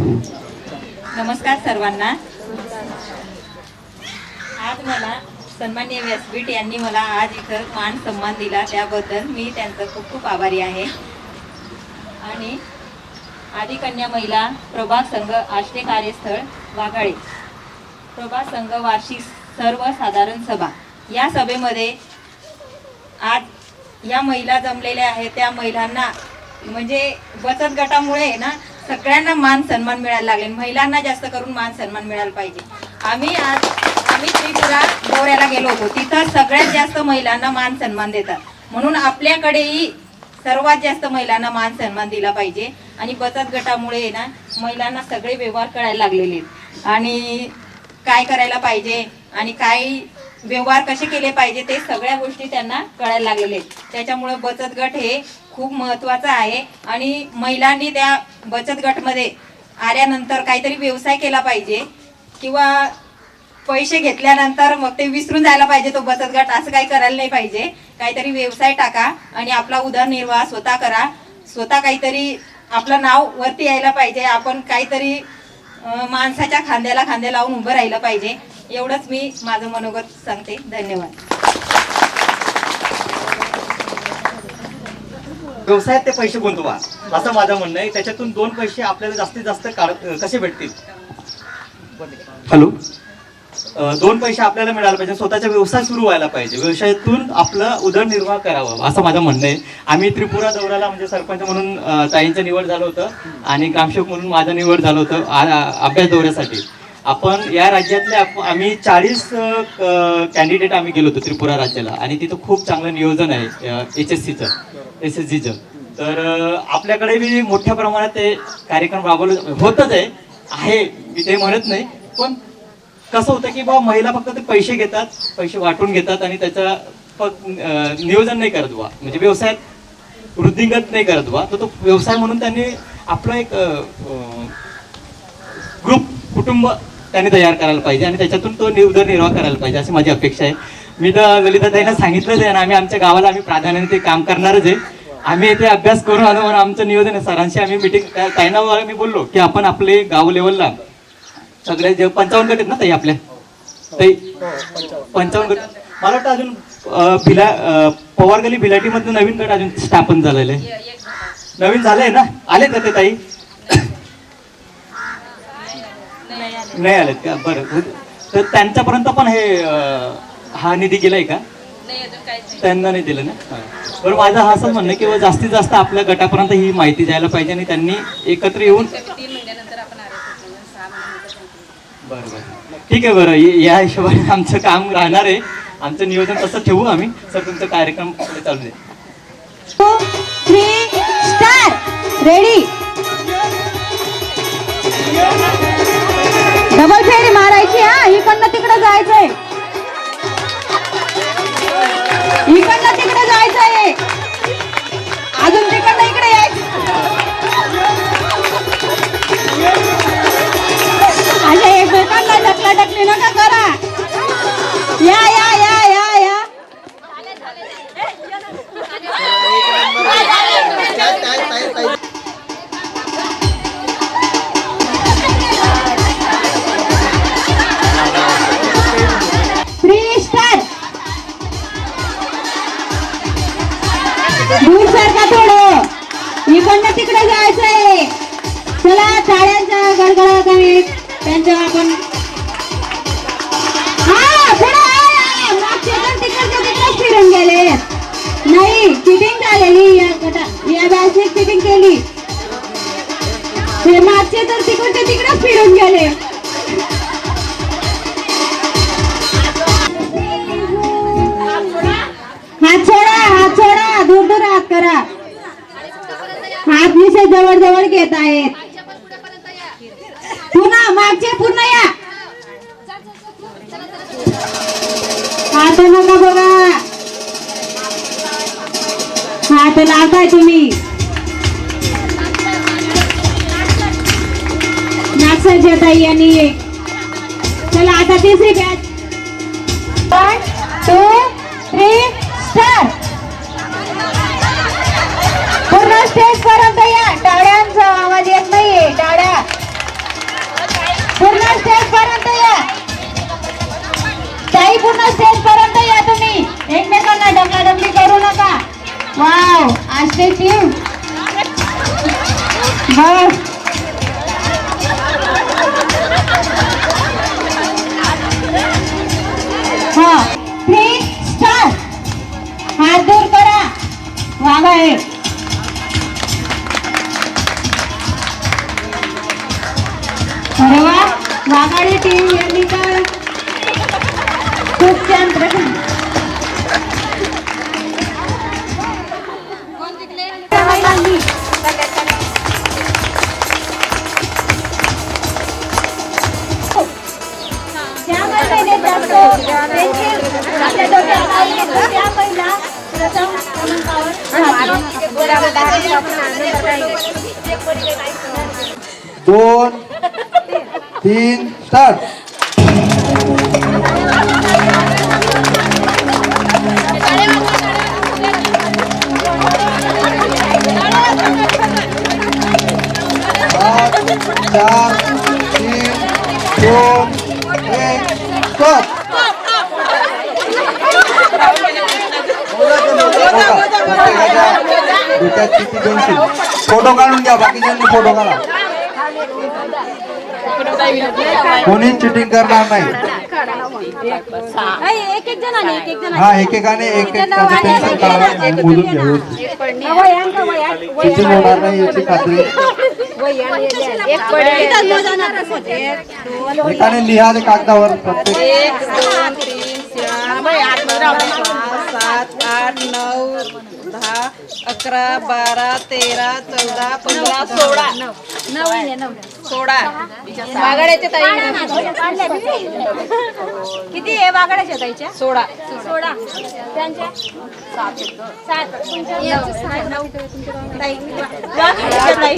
नमस्कार सर्वांना. आज मला सन्मान्य व्यासपीठ यांनी मला आज इथं मान सन्मान दिला. त्याबद्दल मी त्यांचं खूप खूप आभारी आहे. आणि आदिकन्या महिला प्रभाग संघ आष्टे कार्यस्थळ वाघाळे प्रभाग संघ वार्षिक सर्वसाधारण सभा. या सभेमध्ये आज या महिला जमलेल्या आहेत. त्या महिलांना म्हणजे बचत गटामुळे ना सगळ्यांना मान सन्मान मिळायला लागले. महिलांना जास्त करून मान सन्मान मिळायला पाहिजे. आम्ही आज आम्ही त्रिपुरा दौऱ्याला गेलो होतो. तिथं सगळ्यात जास्त महिलांना मान सन्मान देतात. म्हणून आपल्याकडेही सर्वात जास्त महिलांना मान सन्मान दिला पाहिजे. आणि बचत गटामुळे ना महिलांना सगळे व्यवहार कळायला लागलेले आहेत. आणि काय करायला पाहिजे? आणि काय व्यवहार कसे केले पाहिजे ते सगळ्या गोष्टी त्यांना कळायला लागलेले त्याच्यामुळं त्याच्यामुळे बचत गट हे खूप महत्वाचं आहे. आणि महिलांनी त्या बचत गटमध्ये आल्यानंतर काहीतरी व्यवसाय केला पाहिजे किंवा पैसे घेतल्यानंतर मग ते विसरून जायला पाहिजे तो बचत गट. असं काही करायला नाही पाहिजे. काहीतरी व्यवसाय टाका आणि आपला उदरनिर्वाह स्वतः करा. स्वतः काहीतरी आपलं नाव वरती यायला पाहिजे. आपण काहीतरी माणसाच्या खांद्याला खांदे लावून उभं राहिलं पाहिजे. एवढंच मी माझं मनोगत सांगते. धन्यवाद. व्यवसायात ते पैसे गुंतवा. असं माझं म्हणणं आहे. त्याच्यातून दोन पैसे आपल्याला जास्तीत जास्त काढ कसे भेटतील? हॅलो? दोन पैसे आपल्याला मिळायला पाहिजे. स्वतःचा व्यवसाय सुरू व्हायला पाहिजे. व्यवसायातून आपलं उदरनिर्वाह करावा. असं माझं म्हणणं आहे. आम्ही त्रिपुरा दौऱ्याला म्हणजे सरपंच म्हणून ताईंचं निवड झालं होतं आणि ग्रामसेवक म्हणून माझं निवड झालं होतं आ- अभ्यास दौऱ्यासाठी. आपण या राज्यातले आम्ही चाळीस कॅन्डिडेट आम्ही गेलो होतो त्रिपुरा राज्याला. आणि तिथं खूप चांगलं नियोजन आहे एच एस सीचं एस एस सीचं तर आपल्याकडे बी मोठ्या प्रमाणात ते कार्यक्रम राबवले होतच आहे. आहे मी ते म्हणत नाही. पण कसं होतं की बाबा महिला फक्त ते पैसे घेतात पैसे वाटून घेतात आणि त्याचा प- नियोजन नाही करत बा म्हणजे व्यवसायात वृद्धिंगत नाही करत बा तर तो व्यवसाय म्हणून त्यांनी आपलं एक ग्रुप कुटुंब त्यांनी तयार करायला पाहिजे आणि त्याच्यातून तो उदरनिर्वाह करायला पाहिजे अशी माझी अपेक्षा आहे. मी तर ललिताताईंना सांगितलंच आहे आणि आम्ही आमच्या गावाला आम्ही प्राधान्याने ते काम करणारच आहे. आम्ही इथे अभ्यास करून आलो म्हणून आमचं नियोजन आहे. सरांशी आम्ही मिटिंग ताईंना मी बोललो की आपण आपले गाव लेवलला सगळे जे पंचावन्न गट आहेत ना ताई आपल्या? ताई पंचावन्न गट. मला वाटतं अजून भिला अं, पवारगली भिलाटीमधनं नवीन गट अजून स्थापन झालेलं आहे. नवीन झालंय ना? आले का ते ताई? नाही आलेत का? बरं. तर त्यांच्यापर्यंत पण हे अं, हा निधी गेलाय का? त्यांना नाही दिलं ना? हा. बरं माझं हा असंच म्हणणं आहे की बुवा जास्तीत जास्त आपल्या गटापर्यंत ही माहिती जायला पाहिजे आणि त्यांनी एकत्र येऊन बरं बरं. ठीक आहे बरं. ये- या हिशोबाने आमचं काम राहणार आहे. आमचं नियोजन तसं ठेवू आम्ही. सर तुमचा कार्यक्रम पुढे चालू थ्री स्टार रेडी डबल फेरी मारायची हा? इकडनं तिकडं जायचंय. इकडनं तिकडे जायचंय. अजून तिकडनं इकडे यायचं. अशा एकमेकांना ढकला ढकली नका करा. थोडं तिकडे जायचंय चला टाळ्यांचा गडगडा कमी त्यांच्या आपण फिरून गेले. नाही चिटिंग झालेली या गटा या बॅचने चिटिंग केली. मागचे तर तिकडचे तिकडे फिरून गेले. जवळ जवळ घेत आहेत. पुन्हा मागचे पुन्हा या. हात नका बघा हात लावताय तुम्ही. नागसाच्या ताई यांनी चला आता तिसरी batch. One two three start पूर्ण स्टेज पर्यंत या. टाळ्यांचा आवाज येत नाहीये. टाळ्या. पूर्ण स्टेज पर्यंत या. ताई पूर्ण स्टेज पर्यंत या तुम्ही. एकमेकांना डबलाडबली करू नका. वाव आजचे टीम बस. हो. हा. प्लीज हात दूर करा. वागा एक अरे वा वाघाडी टीम यांनी तर खूप छान प्रश्न दोन तीन स्टार्ट पाच चार तीन दोन एक स्टॉप डोक्यात किती दोनशे फोटो काढून कोणी चिटिंग करणार नाही. एक एक जणांनी एक एक जण हा एकेकाने एक एक त्याचं पेन्सिल काढा आणि मोजून घ्या व्यवस्थित. चिटिंग होणार नाही याची खात्री. एकाने लिहा कागदावर प्रत्येक सात आठ नऊ दहा अकरा बारा तेरा चौदा पंधरा सोळा. सोळा. बागाड्याच्या ताई किती आहे वागडाच्या ताईच्या? सोळा. सोळा. त्यांच्या? सात. ताई वाघाड्याच्या ताई.